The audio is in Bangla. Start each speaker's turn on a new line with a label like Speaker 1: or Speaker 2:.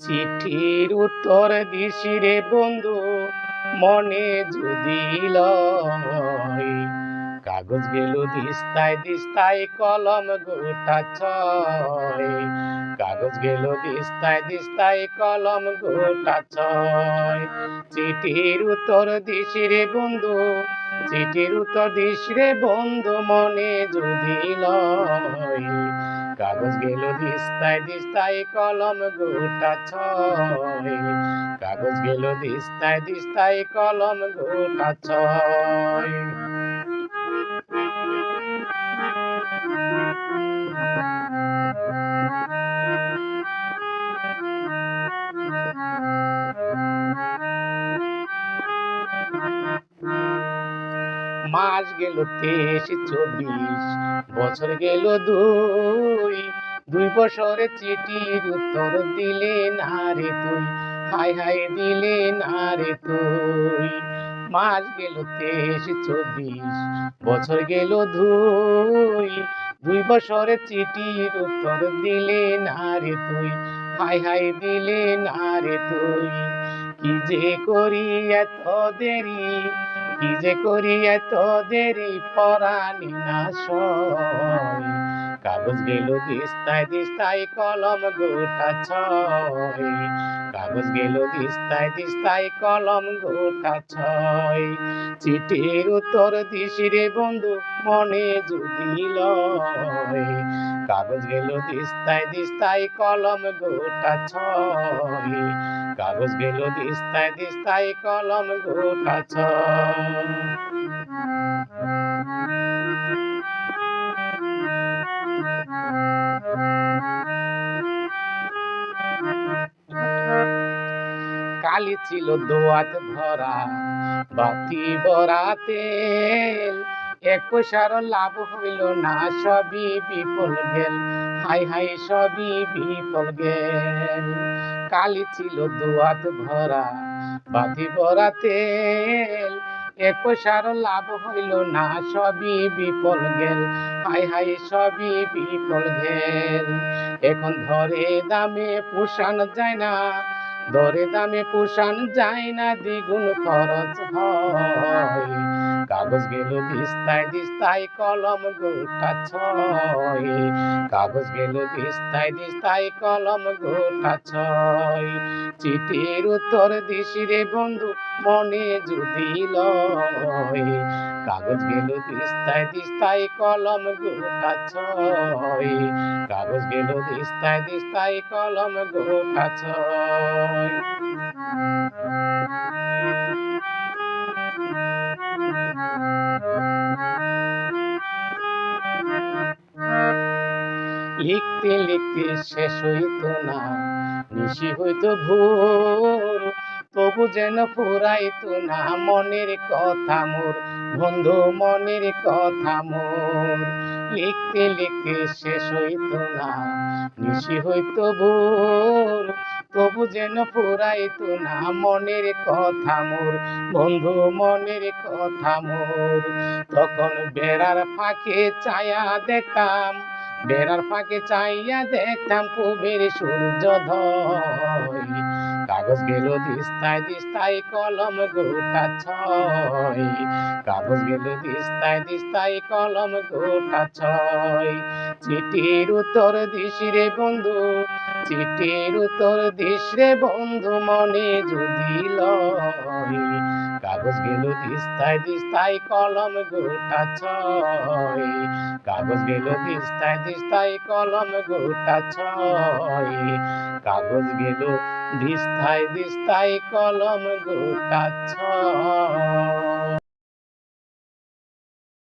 Speaker 1: চিঠির উত্তর দিশিরে বন্ধু মনে যদি লয়। কাগজ গেল দিস্তায় দিস্তায় কলম গোটা ছয়। কাগজ গেল দিস্তায় দিস্তায় কলম গোটা ছয়। চিঠির উত্তর দিছি রে বন্ধু, চিঠির উত্তর দিস রে বন্ধু, মনে যদি লয়। কাগজ গেল দিস্তায় দিস্তায় কলম গোটা ছয়। কাগজ গেল দিস্তায় দিস্তায় কলম গোটা ছয়। মাস গেল তেইশ চব্বিশ, বছর গেল দুই। দুই বছরে চিঠির উত্তর দিলে না রে তুই। হাই হাই দিলে না রে তুই। মাস গেল তেইশ চব্বিশ, বছর গেল দুই। দুই বছরে চিঠির উত্তর দিলে না রে তুই। হাই হাই দিলে না রে তুই। কি যে করি এত দেরি কি যে করি এত দেরি পরানি না কাগজ গেল দিস্তায় দিস্তায় কলম গোটা ছয়। কাগজ গেল দিস্তায় দিস্তায় কলম গোটা ছয়। চিঠির উত্তর দিস রে বন্ধু মনে যদি লয়। কাগজ গেল দিস্তায় দিস্তায় কলম গোটা ছয়। কাগজ গেল দিস্তায় দিস্তায় কলম গোটা কালি ছিল দোয়াত ভরা বাতি ভরা তেল এক পয়সার লাভ হইল না, সবই বিফল গেল। হাই হাই সবই বিফল গেল। কালি ছিল দোয়াত ভরা, বাতি ভরা তেল। এক পয়সার লাভ হইল না, সবই বিফল গেল। হাই হাই সবই বিফল গেল। এখন ধরে দামে পোষান যায় না দরে দামে পোষান যায় না, দ্বিগুণ খরচ হয়। কাগজ গেল দিস্তায় দিস্তায় কলম গোটা ছয়। কাগজ গেল দিস্তায় দিস্তায় কলম গোটা ছয়। চিঠির উত্তর দিস রে বন্ধু মনে যদি লয়। কাগজ গেল দিস্তায় দিস্তায় কলম গোটা ছয়। কাগজ গেল দিস্তায় দিস্তায় কলম গোটা ছয়। লিখতে লিখতে শেষ হইতো না। নিশি হইতো ভোর, তবু যেন ফুরাইতো না। মনের কথা মোর, বন্ধু মনের কথা মোর। লিখতে লিখতে শেষ হইতো না। নিশি হইতো ভোর, তবু যেন ফুরাইতো না। মনের কথা মোর, বন্ধু মনের কথা মোর। তখন বেড়ার ফাঁকে ছায়া দেখতাম। বেড়ার ফাঁকে চাইয়া দেখতাম পুবের সূর্যোদয়। কাগজ গেল দিস্তায় দিস্তায় কলম গোটা ছয়। কাগজ গেল দিস্তায় দিস্তায় কলম গোটা ছয়। চিঠির উত্তর দিস রে বন্ধু, চিঠির উত্তর দিস রে বন্ধু, মনে যদি লয়। কাগজ গেল দিস্তায় দিস্তায় কলম গোটা ছয়। কাগজ গেল দিস্তায় দিস্তায় কলম গোটা ছয়। কাগজ গেল দিস্তায় দিস্তায় কলম গোটাচ্ছ।